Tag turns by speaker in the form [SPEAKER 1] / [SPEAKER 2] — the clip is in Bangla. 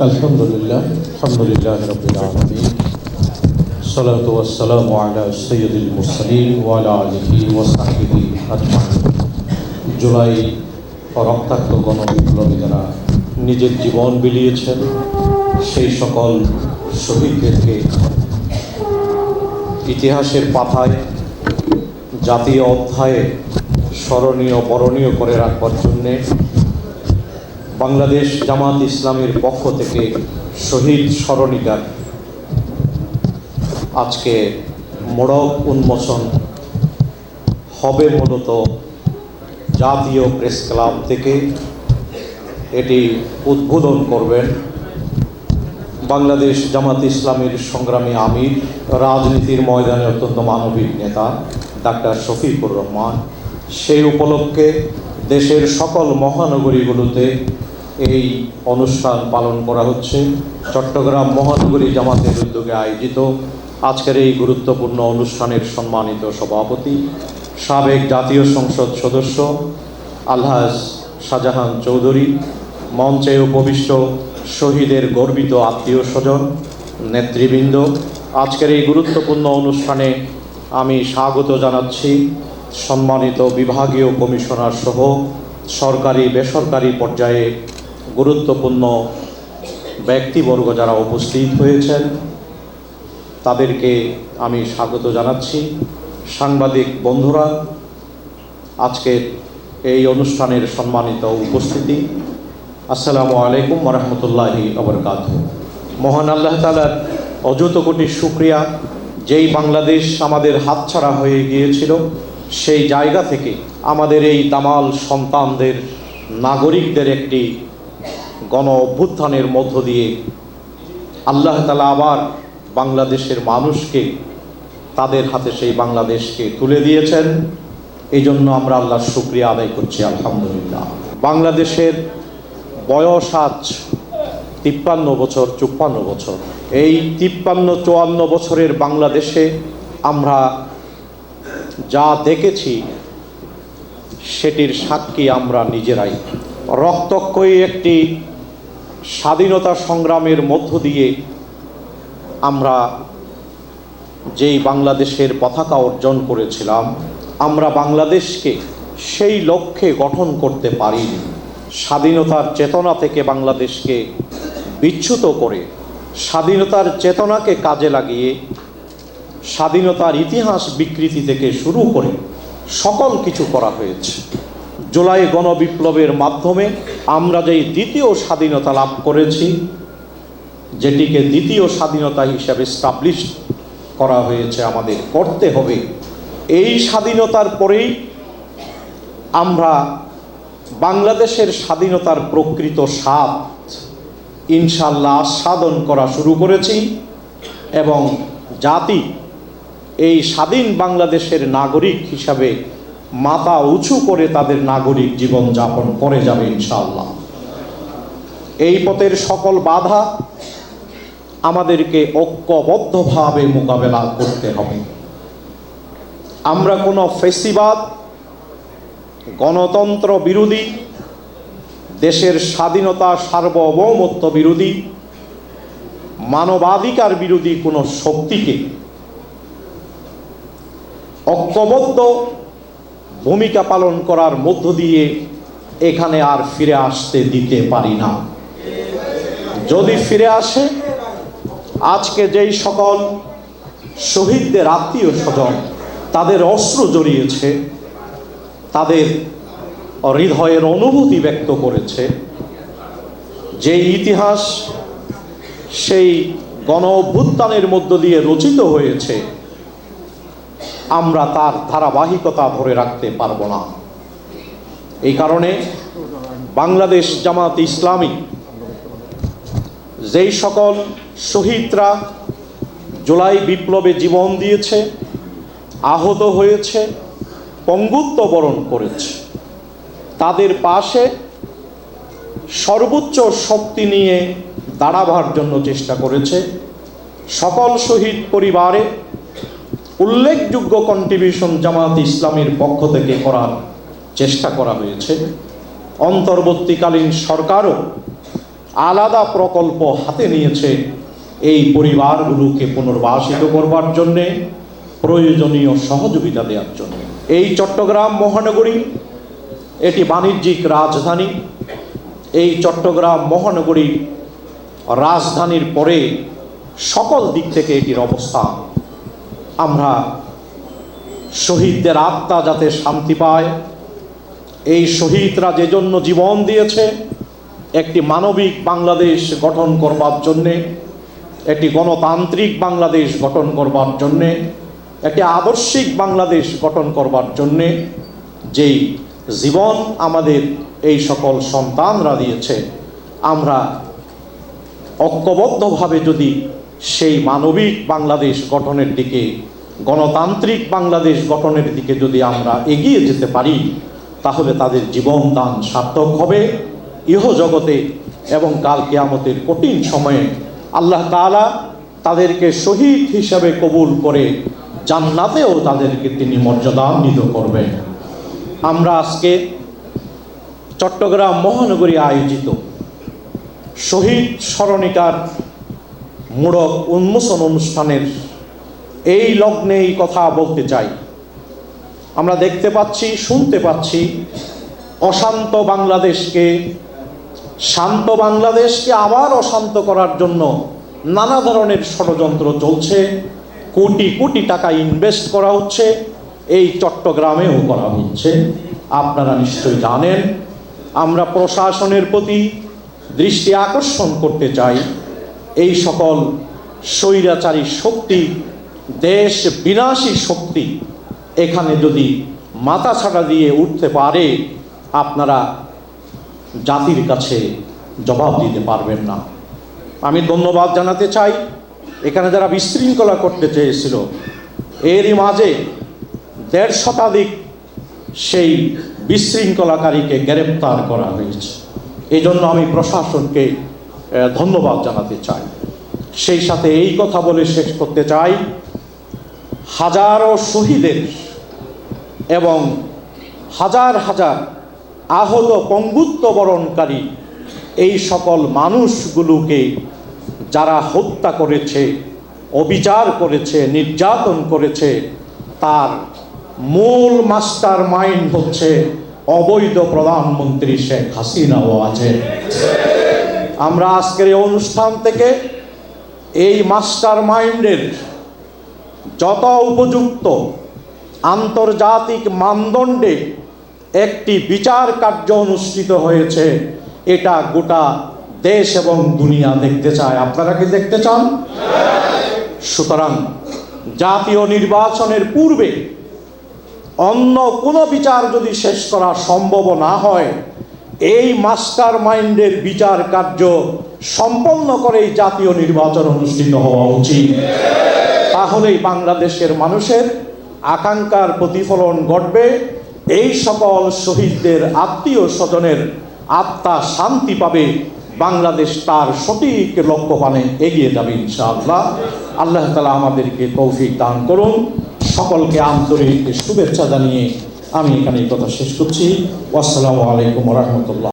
[SPEAKER 1] الحمد لله الحمد لله رب العالمين الصلاة والسلام على سيد المرسلين وعلى آله وصحبه أجمعين জুলাই রক্তাক্ত গণবিপ্লবী যারা নিজের জীবন বিলিয়েছেন সেই সকল শহীদদেরকে ইতিহাসের পাতায় জাতীয় অধ্যায়ে স্মরণীয় বরণীয় করে রাখবার জন্যে বাংলাদেশ জামাত ইসলামের পক্ষ থেকে শহীদ স্মরণিকার আজকে মোড়ক উন্মোচন হবে মূলত জাতীয় প্রেস ক্লাব থেকে। এটি উদ্বোধন করবেন বাংলাদেশ জামাত ইসলামের সংগ্রামী আমির, রাজনীতির ময়দানে অত্যন্ত মানবিক নেতা ডাক্তার শফিকুর রহমান। সেই উপলক্ষে দেশের সকল মহানগরীগুলোতে এই অনুষ্ঠান পালন করা হচ্ছে। চট্টগ্রাম মহানগরী জামাতের উদ্যোগে আয়োজিত আজকের এই গুরুত্বপূর্ণ অনুষ্ঠানের সম্মানিত সভাপতি, সাবেক জাতীয় সংসদ সদস্য আলহাজ শাহজাহান চৌধুরী, মঞ্চে উপবিষ্ট শহীদের গর্বিত আত্মীয় স্বজন নেতৃবৃন্দ। আজকের এই গুরুত্বপূর্ণ অনুষ্ঠানে আমি স্বাগত জানাচ্ছি সম্মানিত বিভাগীয় কমিশনার সহ সরকারি বেসরকারি পর্যায়ে গুরুত্বপূর্ণ ব্যক্তিবর্গ যারা উপস্থিত হয়েছেন, তাদেরকে আমি স্বাগত জানাচ্ছি। সাংবাদিক বন্ধুরা, আজকের এই অনুষ্ঠানের সম্মানিত উপস্থিতি। আসসালামু আলাইকুম রহমতুল্লাহি আবরকাত মহান আল্লাহ তালার অযত কোটি শুক্রিয়া। যেই বাংলাদেশ আমাদের হাতছাড়া হয়ে গিয়েছিল, সেই জায়গা থেকে আমাদের এই দামাল সন্তানদের, নাগরিকদের একটি গণ অভ্যুত্থানের মধ্য দিয়ে আল্লাহ তালা আবার বাংলাদেশের মানুষকে তাদের হাতে সেই বাংলাদেশকে তুলে দিয়েছেন। এই জন্য আমরা আল্লাহর শুক্রিয়া আদায় করছি, আলহামদুলিল্লাহ। বাংলাদেশের বয়স আজ তিপ্পান্ন বছর, চুপ্পান্ন বছর। এই তিপ্পান্ন, চুয়ান্ন বছরের বাংলাদেশে আমরা যা দেখেছি, সেটির সাক্ষী আমরা নিজেরাই। রক্তক্ষয়ী একটি স্বাধীনতা সংগ্রামের মধ্য দিয়ে আমরা যেই বাংলাদেশের পতাকা অর্জন করেছিলাম, আমরা বাংলাদেশকে সেই লক্ষ্যে গঠন করতে পারিনি। স্বাধীনতার চেতনা থেকে বাংলাদেশকে বিচ্যুত করে, স্বাধীনতার চেতনাকে কাজে লাগিয়ে, স্বাধীনতার ইতিহাস বিকৃতি থেকে শুরু করে সকল কিছু করা হয়েছে। জুলাই গণবিপ্লবের মাধ্যমে আমরা যেই দ্বিতীয় স্বাধীনতা লাভ করেছি, যেটিকে দ্বিতীয় স্বাধীনতা হিসাবে স্টাবলিশ করা হয়েছে আমাদের করতে হবে। এই স্বাধীনতার পরেই আমরা বাংলাদেশের স্বাধীনতার প্রকৃত স্বাদ ইনশাল্লাহ আস্বাদন করা শুরু করেছি এবং জাতি এই স্বাধীন বাংলাদেশের নাগরিক হিসাবে মাথা উঁচু করে তাদের নাগরিক জীবন যাপন করে যাবে ইনশাআল্লাহ। এই পথের সকল বাধা আমাদেরকে ঐক্যবদ্ধভাবে মোকাবেলা করতে হবে। আমরা কোনো ফেসিবাদ, গণতন্ত্র বিরোধী, দেশের স্বাধীনতা সার্বভৌমত্ব বিরোধী, মানবাধিকার বিরোধী কোনো শক্তিকে ঐক্যবদ্ধ ভূমিকা পালন করার মধ্য দিয়ে এখানে আর ফিরে আসতে দিতে পারি না। যদি ফিরে আসে, আজকে যেই সকল শহীদদের আত্মীয় স্বজন তাদের অস্ত্র জড়িয়েছে, তাদের হৃদয়ের অনুভূতি ব্যক্ত করেছে যে ইতিহাস সেই গণ অভ্যুত্থানের মধ্য দিয়ে রচিত হয়েছে আমরা তার ধারাবাহিকতা ধরে রাখতে পারব না। এই কারণে বাংলাদেশ জামাত ইসলামী যেই সকল শহীদরা জুলাই বিপ্লবে জীবন দিয়েছে, আহত হয়েছে, পঙ্গুত্ব বরণ করেছে, তাদের পাশে সর্বোচ্চ শক্তি নিয়ে দাঁড়াবার জন্য চেষ্টা করেছে। সকল শহীদ পরিবারে উল্লেখযোগ্য কন্ট্রিবিউশন জামাত ইসলামের পক্ষ থেকে করার চেষ্টা করা হয়েছে। অন্তর্বর্তীকালীন সরকারও আলাদা প্রকল্প হাতে নিয়েছে এই পরিবারগুলোকে পুনর্বাসিত করবার জন্যে, প্রয়োজনীয় সহযোগিতা দেওয়ার জন্য। এই চট্টগ্রাম মহানগরী, এটি বাণিজ্যিক রাজধানী। এই চট্টগ্রাম মহানগরী রাজধানীর পরে সকল দিক থেকে এটির অবস্থান আমরা শহীদদের আত্মা যাতে শান্তি পায়। এই শহীদরা যে জন্য জীবন দিয়েছে, একটি মানবিক বাংলাদেশ গঠন করবার জন্যে, একটি গণতান্ত্রিক বাংলাদেশ গঠন করবার জন্যে, একটি আদর্শিক বাংলাদেশ গঠন করবার জন্যে যেই জীবন আমাদের এই সকল সন্তানরা দিয়েছে, আমরা ঐক্যবদ্ধভাবে যদি সেই মানবিক বাংলাদেশ গঠনের দিকে, গণতান্ত্রিক বাংলাদেশ গঠনের দিকে যদি আমরা এগিয়ে যেতে পারি, তাহলে তাদের জীবন দান সার্থক হবে। ইহ জগতে এবং কাল কেয়ামতের কঠিন সময়ে আল্লাহ তাআলা তাদেরকে শহীদ হিসাবে কবুল করে জান্নাতেও তাদেরকে তিনি মর্যাদান্বিত করবেন। আমরা আজকে চট্টগ্রাম মহানগরী আয়োজিত শহীদ স্মরণিকার মূঢ়ক উন্মোচন অনুষ্ঠানের এই লগ্নে এই কথা বলতে চাই। আমরা দেখতে পাচ্ছি, শুনতে পাচ্ছি, অশান্ত বাংলাদেশকে, শান্ত বাংলাদেশকে আবার অশান্ত করার জন্য নানা ধরনের ষড়যন্ত্র চলছে। কোটি কোটি টাকা ইনভেস্ট করা হচ্ছে, এই চট্টগ্রামেও করা হচ্ছে। আপনারা নিশ্চয়ই জানেন, আমরা প্রশাসনের প্রতি দৃষ্টি আকর্ষণ করতে চাই। এই সকল স্বৈরাচারী শক্তি, দেশ বিনাশী শক্তি এখানে যদি মাথা ছাড়া দিয়ে উঠতে পারে, আপনারা জাতির কাছে জবাব দিতে পারবেন না। আমি ধন্যবাদ জানাতে চাই। এখানে যারা বিশৃঙ্খলা করতে চেয়েছিল, এরই মাঝে দেড় শতাধিক সেই বিশৃঙ্খলাকারীকে গ্রেপ্তার করা হয়েছে। এই আমি প্রশাসনকে ধন্যবাদ জানাতে চাই। সেই সাথে এই কথা বলে শেষ করতে চাই। হাজারো শহীদের এবং হাজার হাজার আহত পঙ্গুত্ব বরণকারী এই সকল মানুষগুলোকে যারা হত্যা করেছে, অবিচার করেছে, নির্যাতন করেছে, তার মূল মাস্টার মাইন্ড হচ্ছে অবৈধ প্রধানমন্ত্রী শেখ হাসিনাও আছে আমরা আজকের এই অনুষ্ঠান থেকে এই মাস্টার মাইন্ডের যত উপযুক্ত আন্তর্জাতিক মানদণ্ডে একটি বিচার কার্য অনুষ্ঠিত হয়েছে, এটা গোটা দেশ এবং দুনিয়া দেখতে চায়। আপনারা কি দেখতে চান? সুতরাং জাতীয় নির্বাচনের পূর্বে অন্য কোনো বিচার যদি শেষ করা সম্ভব না হয় এই মাস্টার মাইন্ডের বিচার কার্য সম্পন্ন করেই জাতীয় নির্বাচন অনুষ্ঠিত হওয়া উচিত। তাহলেই বাংলাদেশের মানুষের আকাঙ্ক্ষার প্রতিফলন ঘটবে। এই সকল শহীদদের আত্মীয় স্বজনের আত্মা শান্তি পাবে। বাংলাদেশ তার সঠিক লক্ষ্যপানে এগিয়ে যাবে ইনশাআল্লাহ। আল্লাহ তালা আমাদেরকে তৌফিক দান করুন। সকলকে আন্তরিক শুভেচ্ছা জানিয়ে আমি এখানে কথা শেষ করছি। আসসালামু আলাইকুম রহমতুল্লাহ।